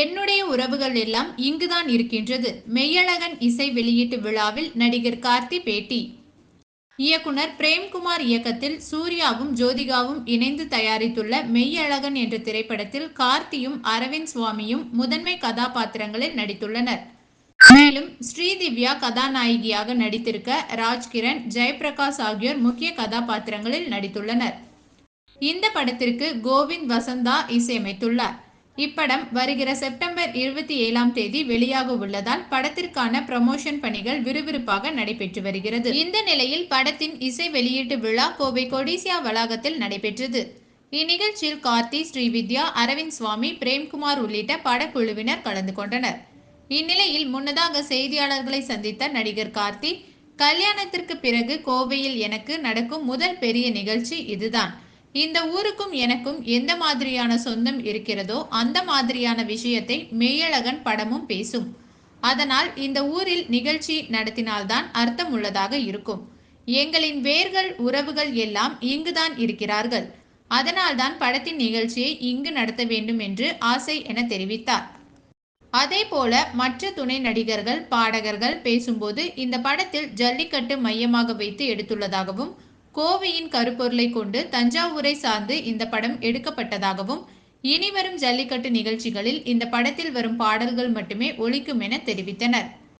என்னுடைய உறவுகள் எல்லாம் இங்குதான் இருக்கின்றது. மெய்யழகன் இசை வெளியீட்டு விழாவில் நடிகர் கார்த்தி பேட்டி. இயக்குனர் பிரேம்குமார் இயக்கத்தில் சூர்யாவும் ஜோதிகாவும் இணைந்து தயாரித்துள்ள மெய்யழகன் என்ற திரைப்படத்தில் கார்த்தியும் அரவிந்த் சுவாமியும் முதன்மை கதாபாத்திரங்களில் நடித்துள்ளனர். மேலும் ஸ்ரீதிவ்யா கதாநாயகியாக நடித்திருக்க ராஜ்கிரண் ஜெயபிரகாஷ் ஆகியோர் முக்கிய கதாபாத்திரங்களில் நடித்துள்ளனர். இந்த படத்திற்கு கோவிந்த் வசந்தா இசையமைத்துள்ளார். இப்படம் வருகிற செப்டம்பர் இருபத்தி ஏழாம் தேதி வெளியாக உள்ளதால் படத்திற்கான ப்ரமோஷன் பணிகள் விறுவிறுப்பாக நடைபெற்று வருகிறது. இந்த நிலையில் படத்தின் இசை வெளியீட்டு விழா கோவை கொடிசியா வளாகத்தில் நடைபெற்றது. இந்நிகழ்ச்சியில் கார்த்தி ஸ்ரீவித்யா அரவிந்த் சுவாமி பிரேம்குமார் உள்ளிட்ட படக்குழுவினர் கலந்து கொண்டனர். இந்நிலையில் முன்னதாக செய்தியாளர்களை சந்தித்த நடிகர் கார்த்தி கல்யாணத்திற்கு பிறகு கோவையில் எனக்கு நடக்கும் முதல் பெரிய நிகழ்ச்சி இதுதான். இந்த ஊருக்கும் எனக்கும் எந்த மாதிரியான சொந்தம் இருக்கிறதோ அந்த மாதிரியான விஷயத்தை மெய்யழகன் படமும் பேசும். அதனால் இந்த ஊரில் நிகழ்ச்சி நடத்தினால்தான் அர்த்தம் உள்ளதாக இருக்கும். எங்களின் வேர்கள் உறவுகள் எல்லாம் இங்குதான் இருக்கிறார்கள். அதனால்தான் படத்தின் நிகழ்ச்சியை இங்கு நடத்த வேண்டும் என்று ஆசை என தெரிவித்தார். அதே போல மற்ற துணை நடிகர்கள் பாடகர்கள் பேசும்போது இந்த படத்தில் ஜல்லிக்கட்டு மையமாக வைத்து எடுத்துள்ளதாகவும் கோவையின் கருப்பொருளை கொண்டு தஞ்சாவூரை சார்ந்து இந்த படம் எடுக்கப்பட்டதாகவும் இனிவரும் ஜல்லிக்கட்டு நிகழ்ச்சிகளில் இந்த படத்தில் வரும் பாடல்கள் மட்டுமே ஒழிக்கும் என தெரிவித்தனர்.